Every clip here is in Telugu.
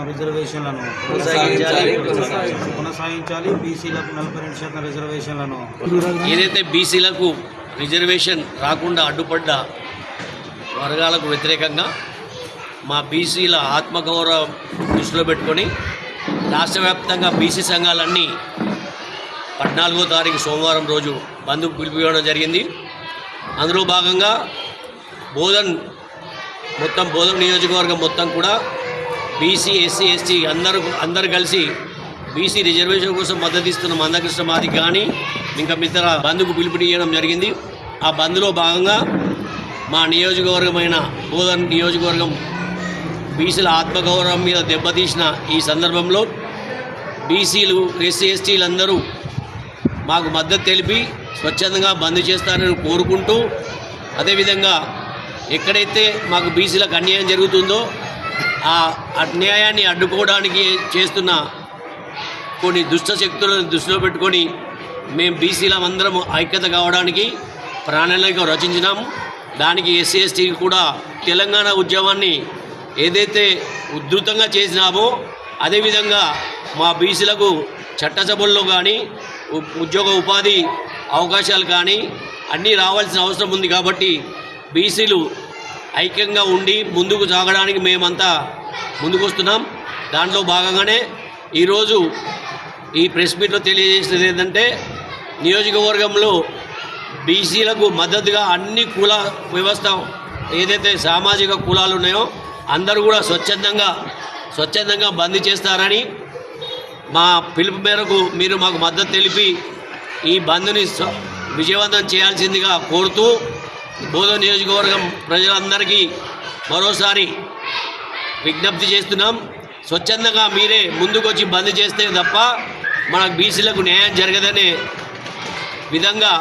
శాతం రిజర్వేషన్లను కొనసాగించాలి బీసీలకు నలభై రెండు శాతం రిజర్వేషన్లను ఏదైతే బీసీలకు రిజర్వేషన్ రాకుండా అడ్డుపడ్డ వర్గాలకు వ్యతిరేకంగా మా బీసీల ఆత్మగౌరవం దృష్టిలో పెట్టుకొని రాష్ట్ర వ్యాప్తంగా బీసీ సంఘాలన్నీ పద్నాలుగో తారీఖు సోమవారం రోజు బంద్కు పిలిపివ్వడం జరిగింది. అందులో భాగంగా బోధన్ మొత్తం బోధన నియోజకవర్గం మొత్తం కూడా బీసీ ఎస్సీ ఎస్టీ అందరూ అందరు కలిసి బీసీ రిజర్వేషన్ కోసం మద్దతు ఇస్తున్న మందకృష్ణ మాది కానీ ఇంకా మిగతా బంధుకు పిలుపునియడం జరిగింది. ఆ బంద్లో భాగంగా మా నియోజకవర్గమైన బోధన్ నియోజకవర్గం బీసీల ఆత్మగౌరవం మీద దెబ్బతీసిన ఈ సందర్భంలో బీసీలు ఎస్సీ ఎస్టీలు అందరూ మాకు మద్దతు తెలిపి స్వచ్ఛందంగా బంద్ చేస్తారని కోరుకుంటూ అదేవిధంగా ఎక్కడైతే మాకు బీసీలకు అన్యాయం జరుగుతుందో ఆ అన్యాయాన్ని అడ్డుకోవడానికి చేస్తున్న కొన్ని దుష్ట శక్తులను దృష్టిలో పెట్టుకొని మేము బీసీలం అందరం ఐక్యత కావడానికి ప్రణాళిక రచించినాము. దానికి ఎస్సీ ఎస్టీ కూడా తెలంగాణ ఉద్యమాన్ని ఏదైతే ఉధృతంగా చేసినామో అదేవిధంగా మా బీసీలకు చట్టసభల్లో కానీ ఉద్యోగ ఉపాధి అవకాశాలు కానీ అన్నీ రావాల్సిన అవసరం ఉంది కాబట్టి బీసీలు ఐక్యంగా ఉండి ముందుకు సాగడానికి మేమంతా ముందుకు వస్తున్నాం దాంట్లో భాగంగానే ఈరోజు ఈ ప్రెస్ మీట్లో తెలియజేసినది ఏంటంటే నియోజకవర్గంలో బీసీలకు మద్దతుగా అన్ని కుల వ్యవస్థ ఏదైతే సామాజిక కులాలు ఉన్నాయో అందరూ కూడా స్వచ్ఛందంగా స్వచ్ఛందంగా బంద్ చేస్తారని మా పిలుపు మేరకు మీరు మాకు మద్దతు తెలిపి ఈ బంద్ని విజయవంతం చేయాల్సిందిగా కోరుతూ బోధ నియోజకవర్గం ప్రజలందరికీ మరోసారి విజ్ఞప్తి చేస్తున్నాం. స్వచ్ఛందంగా మీరే ముందుకొచ్చి బంద్ చేస్తే తప్ప మన బీసీలకు న్యాయం జరగదనే విధంగా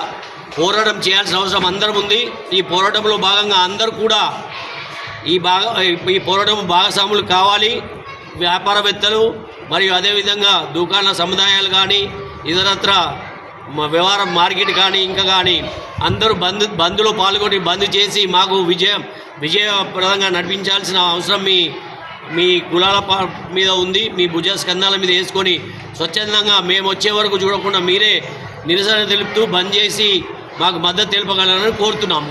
పోరాటం చేయాల్సిన అవసరం అందరం ఉంది. ఈ పోరాటంలో భాగంగా అందరూ కూడా ఈ భాగ ఈ పోరాటం భాగస్వాములు కావాలి. వ్యాపారవేత్తలు మరియు అదేవిధంగా దుకాణ సముదాయాలు కానీ ఇతరత్ర వ్యవహారం మార్కెట్ కానీ ఇంకా కానీ అందరూ బంద్ బంద్లో పాల్గొని బంద్ చేసి మాకు విజయం విజయప్రదంగా నడిపించాల్సిన అవసరం మీ మీ కులాల మీద ఉంది. మీ భుజ స్కంధాల మీద వేసుకొని స్వచ్ఛందంగా మేము వచ్చే వరకు చూడకుండా మీరే నిరసన తెలుపుతూ బంద్ చేసి మాకు మద్దతు తెలుపగలరని కోరుతున్నాము.